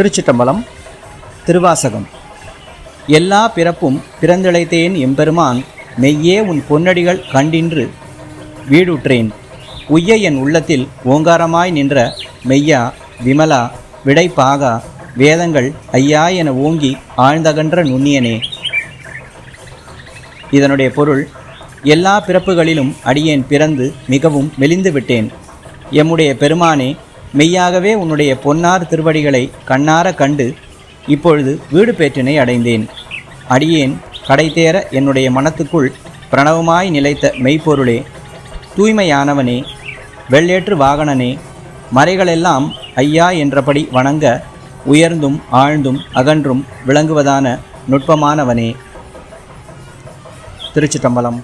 திருச்சிட்டம்பலம் திருவாசகம். எல்லா பிறப்பும் பிறந்திழைத்தேன் எம்பெருமான் மெய்யே உன் பொன்னடிகள் கண்டின்று வீடுற்றேன். உய்ய என் உள்ளத்தில் ஓங்காரமாய் நின்ற மெய்யா விமலா விடைப்பாகா வேதங்கள் ஐயா என ஓங்கி ஆழ்ந்தகன்ற நுண்ணியனே. இதனுடைய பொருள் எல்லா பிறப்புகளிலும் அடியேன் பிறந்து மிகவும் மெலிந்து விட்டேன் எம்முடைய பெருமானே மெய்யாகவே உன்னுடைய பொன்னார் திருவடிகளை கண்ணார கண்டு இப்பொழுது வீடு பேற்றினை அடைந்தேன். அடியேன் கடைதேற என்னுடைய மனத்துக்குள் பிரணவமாய் நிலைத்த மெய்ப்பொருளே தூய்மையானவனே வெள்ளேற்று வாகனனே மறைகளெல்லாம் ஐயா என்றபடி வணங்க உயர்ந்தும் ஆழ்ந்தும் அகன்றும் விளங்குவதான நுட்பமானவனே. திருச்சிட்டம்பலம்